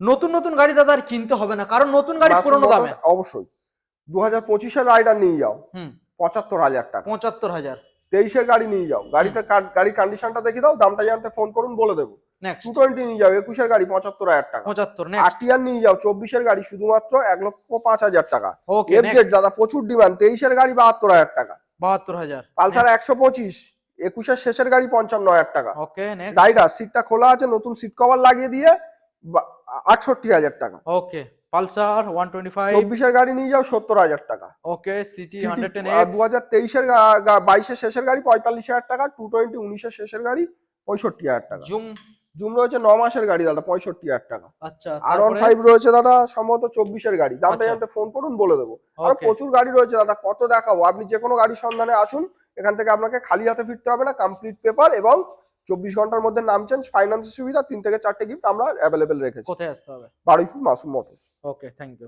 নতুন নতুন গাড়ি দাদা আর কিনতে হবে না কারণ নতুন গাড়ি পুরোনো দামে। অবশ্যই। দু হাজার পঁচিশের রাইডার নিয়ে যাও। পঁচাত্তর হাজার টাকা। পঁচাত্তর হাজার। তেইশের গাড়ি নিয়ে যাও। গাড়িটা গাড়ির কন্ডিশনটা দেখে দাও দামটা জানতে ফোন করুন বলে দেবো। টু টোয়েন্টি নিয়ে যাও একুশের গাড়ি পঁচাত্তর হাজার টাকা। পঁচাত্তর নিয়ে যাও চব্বিশের গাড়ি শুধুমাত্র এক লক্ষ পাঁচ হাজার টাকা। এফজেড দাদা প্রচুর ডিমান্ড তেইশের গাড়ি বাহাত্তর হাজার টাকা। বাহাত্তর হাজার। পালসার একশো পঁচিশ একুশের শেষের গাড়ি পঞ্চান্ন হাজার টাকা। ওকে সিটটা খোলা আছে নতুন সিট কভার লাগিয়ে দিয়ে আটষট্টি হাজার টাকা। Okay Pulsar one twenty five চব্বিশের গাড়ি নিয়ে যাও সত্তর হাজার টাকা। ওকে সিটি হান্ড্রেড টেন দু হাজার তেইশের বাইশের শেষের গাড়ি পঁয়তাল্লিশ হাজার টাকা টু টোয়েন্টি উনিশের শেষের গাড়ি পঁয়ষট্টি হাজার টাকা। জুম। জুম রয়েছে ন মাসের গাড়ি দাদা পঁয়ষট্টি হাজার টাকা। আচ্ছা আর ওয়ান ফাইভ রয়েছে দাদা সম্ভবত চব্বিশের গাড়ি। দামটা। জানতে ফোন করুন বলে দেবো। আর প্রচুর গাড়ি রয়েছে দাদা কত দেখাবো? আপনি যে কোনো গাড়ির সন্ধানে আসুন এখান থেকে আপনাকে খালি হাতে ফিরতে হবে না কমপ্লিট পেপার এবং চব্বিশ ঘণ্টার মধ্যে নাম চেঞ্জ ফাইন্যান্সের সুবিধা তিন থেকে চারটে গিফট আমরা অ্যাভেলেবেল রেখেছি। কোথায় আসতে হবে? Baruipur Masum motors okay thank you